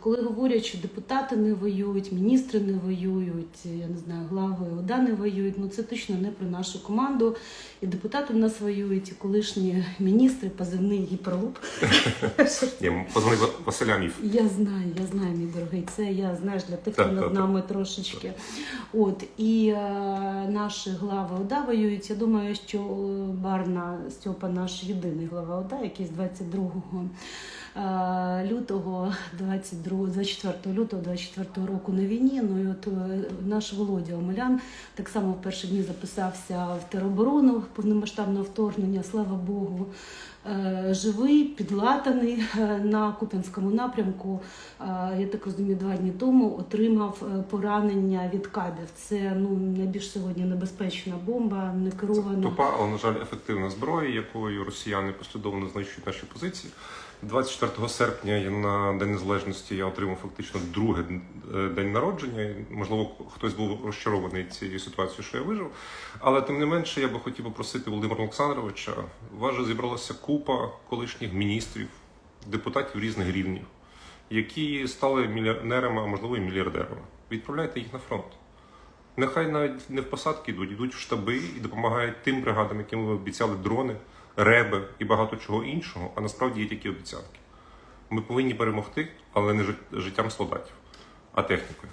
Коли говорять, що депутати не воюють, міністри не воюють, я не знаю, глави ОДА не воюють, ну це точно не про нашу команду. І депутати в нас воюють, і колишні міністри, позивний гіперлуп. Позвони Василя Міф. Я знаю, я знаю, мій дорогий. Це я знаєш для тих, хто над нами трошечки. От і е, наші глави ОДА воюють. Я думаю, що Барна Стьопа наш єдиний глава ОДА, який з 22 е, лютого 22, 24 лютого 24 року на війні. Ну і от е, наш Володя Омелян так само в перші дні записався в тероборону повномасштабного вторгнення. Слава Богу. Е, Живий, підлатаний е, на Куп'янському напрямку. Е, Я так розумію, два дні тому отримав е, поранення від кабів. Це ну найбільш сьогодні небезпечна бомба, не керована. Тупа, але, на жаль, ефективна зброя, якою росіяни послідовно знищують наші позиції. 24 серпня на День Незалежності я отримав фактично другий е, день народження. Можливо, хтось був розчарований цією ситуацією, що я вижив. Але тим не менше, я би хотів попросити Володимира Олександровича. У вас же зібралася купа колишніх міністрів, депутатів різних рівнів, які стали мільйонерами, а можливо і мільярдерами. Відправляйте їх на фронт. Нехай навіть не в посадки йдуть, йдуть в штаби і допомагають тим бригадам, яким ви обіцяли дрони, реби і багато чого іншого, а насправді є тільки обіцянки. Ми повинні перемогти, але не жит- життям солдатів, а технікою.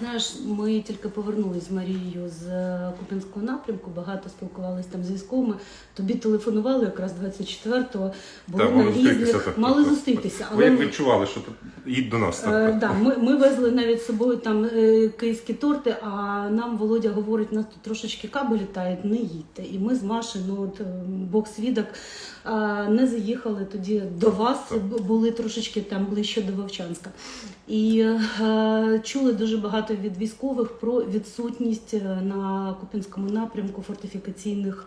Знаєш, ми тільки повернулись з Марією з е, Куп'янського напрямку, багато спілкувалися там з військовими. Тобі телефонували якраз 24-го, були Так, на різних, мали зустрітися. Ви як відчували, що їдь до нас. Е, Так, так. да, ми, ми везли навіть з собою там е, київські торти, а нам Володя говорить, нас тут трошечки каби літають, не їдьте. І ми з Машею, ну от е, Бог свідок, е, не заїхали тоді до вас, Так. були трошечки там ближче до Вовчанська. І е, чули дуже багато від військових про відсутність е, на Купінському напрямку фортифікаційних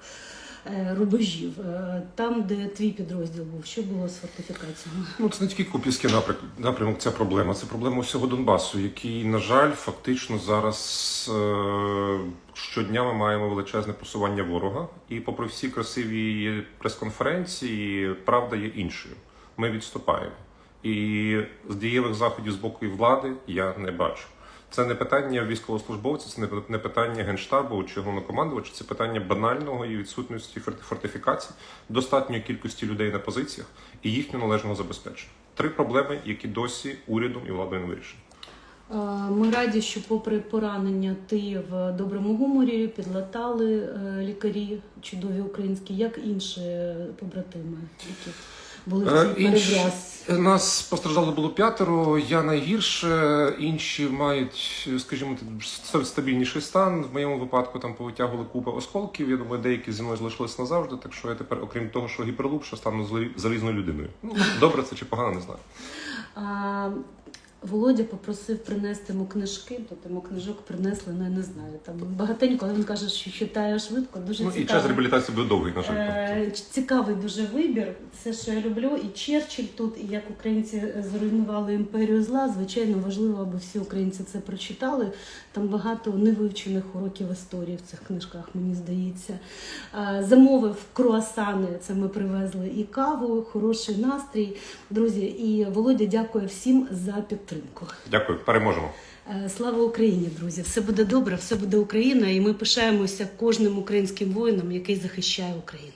е, рубежів. Е, Там, де твій підрозділ був, що було з фортифікаціями? Ну, це не тільки Куп'янський напрямок, ця проблема. Це проблема всього Донбасу, який, на жаль, фактично зараз щодня ми маємо величезне просування ворога. І попри всі красиві прес-конференції, правда є іншою. Ми відступаємо. І з дієвих заходів з боку і влади я не бачу. Це не питання військовослужбовця, це не- питання генштабу чи головнокомандувача, це питання банального і відсутності форти- фортифікацій, достатньої кількості людей на позиціях і їхнього належного забезпечення. Три проблеми, які досі урядом і владою не вирішені. Е, Ми раді, що попри поранення ти в доброму гуморі підлатали е, лікарі чудові українські, як інші побратими, які були в Е, цій інші- перев'язці. Нас постраждало було п'ятеро. Я найгірше. Інші мають, скажімо, стабільніший стан. В моєму випадку там повитягували купа осколків. Я думаю, деякі зі мною залишились назавжди. Так що я тепер, окрім того, що гіперлуп, що стану залізною людиною. Ну добре, це чи погано, не знаю. Володя попросив принести йому книжки, то тому книжок принесли, ну я не знаю. Там багатенько, але він каже, що читає швидко, дуже Ну і час реабілітації буде довгий, на жаль. Е, Цікавий дуже вибір. Все, що я люблю, і Черчилль тут, і як українці зруйнували імперію зла. Звичайно, важливо, аби всі українці це прочитали. Там багато невивчених уроків історії в цих книжках, мені здається. Е, Замовив круасани. Це ми привезли і каву, хороший настрій. Друзі, і Володя дякує всім за підтримку. Дякую, переможемо. Е, Слава Україні, друзі! Все буде добре, все буде Україна, і ми пишаємося кожним українським воїном, який захищає Україну.